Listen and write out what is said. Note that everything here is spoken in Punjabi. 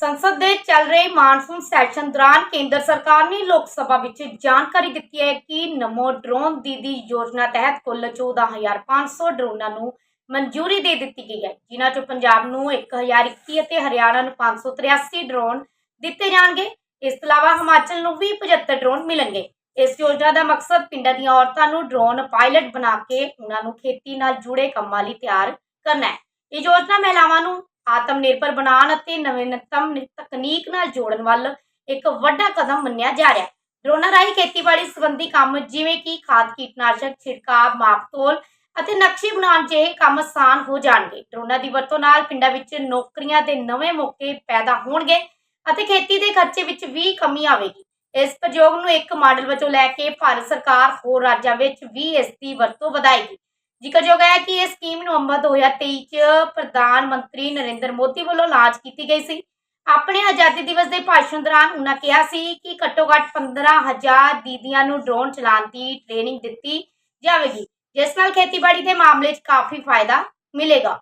ਸੰਸਦ ਦੇ ਚੱਲ ਰਹੇ ਮਾਨਸੂਨ ਸੈਸ਼ਨ ਦੌਰਾਨ ਕੇਂਦਰ ਸਰਕਾਰ ਨੇ ਲੋਕ ਸਭਾ ਵਿੱਚ ਜਾਣਕਾਰੀ ਦਿੱਤੀ ਹੈ ਕਿ ਨਮੋ ਡਰੋਨ ਦੀਦੀ ਯੋਜਨਾ ਤਹਿਤ ਕੁੱਲ 14500 ਡਰੋਨਾਂ ਨੂੰ ਮਨਜ਼ੂਰੀ ਦੇ ਦਿੱਤੀ ਗਈ ਹੈ, ਜਿਨ੍ਹਾਂ ਚੋਂ ਪੰਜਾਬ ਨੂੰ 1021 ਅਤੇ ਹਰਿਆਣਾ ਨੂੰ 583 ਡਰੋਨ ਦਿੱਤੇ ਜਾਣਗੇ। ਇਸ ਤੋਂ ਇਲਾਵਾ ਹਿਮਾਚਲ ਨੂੰ ਵੀ 75 ਡਰੋਨ ਮਿਲਣਗੇ। ਇਸ ਯੋਜਨਾ ਦਾ ਮਕਸਦ ਪਿੰਡਾਂ ਦੀਆਂ ਔਰਤਾਂ ਨੂੰ ਡਰੋਨ ਪਾਇਲਟ ਬਣਾ ਕੇ ਉਹਨਾਂ ਨੂੰ ਖੇਤੀ ਨਾਲ ਜੁੜੇ ਕੰਮਾਂ ਲਈ ਤਿਆਰ ਕਰਨਾ ਹੈ। ਇਹ ਯੋਜਨਾ ਮਹਿਲਾਵਾਂ ਨੂੰ ਆਤਮ ਨਿਰਭਰ ਬਣਾਉਣ ਅਤੇ ਨਵੀਨਤਮ ਤਕਨੀਕ ਨਾਲ ਜੋੜਨ ਵੱਲ ਇੱਕ ਵੱਡਾ ਕਦਮ ਮੰਨਿਆ ਜਾ ਰਿਹਾ ਹੈ। ਡਰੋਨਾਂ ਰਾਹੀਂ ਖੇਤੀਬਾੜੀ ਸੰਬੰਧੀ ਕੰਮ ਜਿਵੇਂ ਕਿ ਖਾਦ, ਕੀਟਨਾਸ਼ਕ, ਛਿੜਕਾਅ ਮਾਪਤੋਲ ਅਤੇ ਨਕਸ਼ੇ ਬਣਾਉਣ ਜਿਹੇ ਕੰਮ ਆਸਾਨ ਹੋ ਜਾਣਗੇ। ਡਰੋਨਾਂ ਦੀ ਵਰਤੋਂ ਨਾਲ ਪਿੰਡਾਂ ਵਿੱਚ ਨੌਕਰੀਆਂ ਦੇ ਨਵੇਂ ਮੌਕੇ ਪੈਦਾ ਹੋਣਗੇ ਅਤੇ ਖੇਤੀ ਦੇ ਖਰਚੇ ਵਿੱਚ ਵੀ ਕਮੀ ਆਵੇਗੀ। ਇਸ ਪ੍ਰਯੋਗ ਨੂੰ ਇੱਕ ਮਾਡਲ ਵਜੋਂ ਲੈ ਕੇ ਭਾਰਤ ਸਰਕਾਰ ਹੋਰ ਰਾਜਾਂ ਵਿੱਚ ਵੀ ਇਸ ਦੀ ਵਰਤੋਂ ਵਧਾਏਗੀ। ਜ਼ਿਕਰਯੋਗ ਹੈ ਕਿ ਇਹ ਸਕੀਮ ਨਵੰਬਰ 2023 ਚ ਪ੍ਰਧਾਨ ਮੰਤਰੀ ਨਰਿੰਦਰ ਮੋਦੀ ਵੱਲੋਂ ਲਾਂਚ ਕੀਤੀ ਗਈ ਸੀ। ਆਪਣੇ ਆਜ਼ਾਦੀ ਦਿਵਸ ਦੇ ਭਾਸ਼ਣ ਦੌਰਾਨ ਉਹਨਾਂ ਕਿਹਾ ਸੀ ਕਿ ਘੱਟੋ-ਘੱਟ 15000 ਦੀਦੀਆਂ ਨੂੰ ਡਰੋਨ ਚਲਾਉਣ ਦੀ ਟ੍ਰੇਨਿੰਗ ਦਿੱਤੀ ਜਾਵੇਗੀ, ਜਿਸ ਨਾਲ ਖੇਤੀਬਾੜੀ ਦੇ ਮਾਮਲੇ 'ਚ ਕਾਫੀ ਫਾਇਦਾ ਮਿਲੇਗਾ।